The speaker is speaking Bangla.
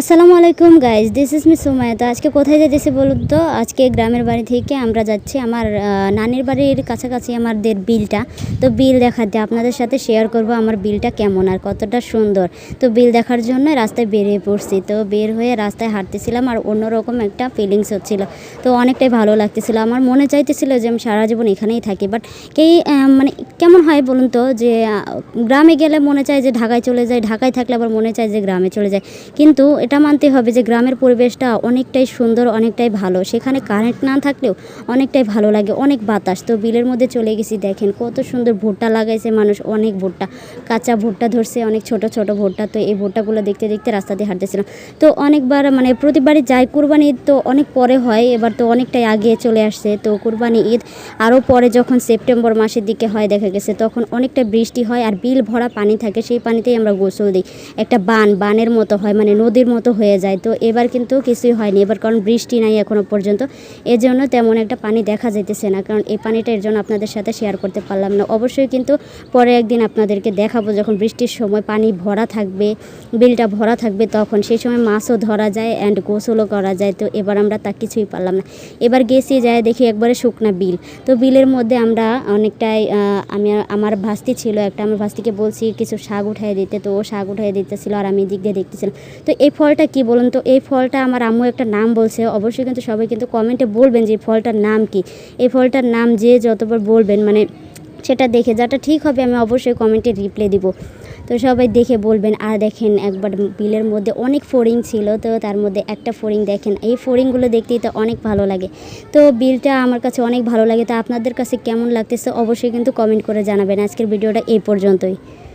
আসসালামু আলাইকুম guys this is me Sumaya তো আজকে কোথায় যাচ্ছি বলুন তো? আজকে গ্রামের বাড়ি থেকে আমরা যাচ্ছি আমার নানির বাড়ির কাছাকাছি আমাদের বিলটা। তো বিল দেখাতে আপনাদের সাথে শেয়ার করব আমার বিলটা কেমন আর কতটা সুন্দর। তো বিল দেখার জন্য রাস্তায় বেরিয়ে পড়ছি। তো বের হয়ে রাস্তায় হাঁটতেছিলাম আর অন্যরকম একটা ফিলিংস হচ্ছিল। তো অনেকটাই ভালো লাগতেছিল। আমার মনে চাইতেছিল যে আমি সারা জীবন এখানেই থাকি। বাট কেই মানে কেমন হয় বলুন তো? যে গ্রামে গেলে মনে চায় যে ঢাকায় চলে যায়, ঢাকায় থাকলে আবার মনে চায় যে গ্রামে চলে যায়। কিন্তু এটা মানতে হবে যে গ্রামের পরিবেশটা অনেকটাই সুন্দর, অনেকটাই ভালো। সেখানে কারেন্ট না থাকলেও অনেকটাই ভালো লাগে, অনেক বাতাস। তো বিলের মধ্যে চলে গেছি, দেখেন কত সুন্দর ভুট্টা লাগাইছে মানুষ, অনেক ভুট্টা। কাঁচা ভুট্টা ধরছে, অনেক ছোট ছোট ভুট্টা। তো এই ভুট্টাগুলো দেখতে দেখতে রাস্তা দিয়ে হাঁটতেছিলাম। তো অনেকবার মানে প্রতিবারই যাই, কুরবানি ঈদ তো অনেক পরে হয়, এবার তো অনেকটাই আগে চলে আসছে। তো কুরবানি ঈদ আরও পরে যখন সেপ্টেম্বর মাসের দিকে হয়, দেখা গেছে তখন অনেকটা বৃষ্টি হয় আর বিল ভরা পানি থাকে, সেই পানিতেই আমরা গোসল দিই। একটা বান, বানের মতো হয় মানে নদীর মতো হয়ে যায়। তো এবার কিন্তু কিছুই হয়নি। এবার কারণ বৃষ্টি নাই এখনও পর্যন্ত। এর জন্য তেমন একটা পানি দেখা যাইতেছে না। কারণ এই পানিটা এর জন্য আপনাদের সাথে শেয়ার করতে পারলাম না। অবশ্যই কিন্তু পরে একদিন আপনাদেরকে দেখাবো যখন বৃষ্টির সময় পানি ভরা থাকবে, বিলটা ভরা থাকবে তখন। সেই সময় মাছও ধরা যায় অ্যান্ড গোসলও করা যায়। তো এবার আমরা তা কিছুই পারলাম না। এবার গেছি যায় দেখি একবারে শুকনা বিল। তো বিলের মধ্যে আমরা অনেকটাই আমি, আমার ভাস্তি ছিল একটা। আমার ভাস্তিকে বলছি কিছু শাক উঠাই দিতে। তো ও শাক উঠাই দিতেছিল আর আমি দিক দিয়ে দেখতেছিলাম। তো এই ফলটা কি বলুন তো? এই ফলটা আমার আম্মু একটা নাম বলছে। অবশ্যই কিন্তু সবাই কিন্তু কমেন্টে বলবেন যে এই ফলটার নাম কি। এই ফলটার নাম যে যতবার বলবেন মানে সেটা দেখে যাটা ঠিক হবে আমি অবশ্যই কমেন্টে রিপ্লাই দিব। তো সবাই দেখে বলবেন। আর দেখেন একবার বিলের মধ্যে অনেক ফড়িং ছিল, তো তার মধ্যে একটা ফোরিং দেখেন। এই ফড়িংগুলো দেখতেই তো অনেক ভালো লাগে। তো বিলটা আমার কাছে অনেক ভালো লাগে। তো আপনাদের কাছে কেমন লাগতেছে? অবশ্যই কিন্তু কমেন্ট করে জানাবেন। আজকের ভিডিওটা এই পর্যন্তই।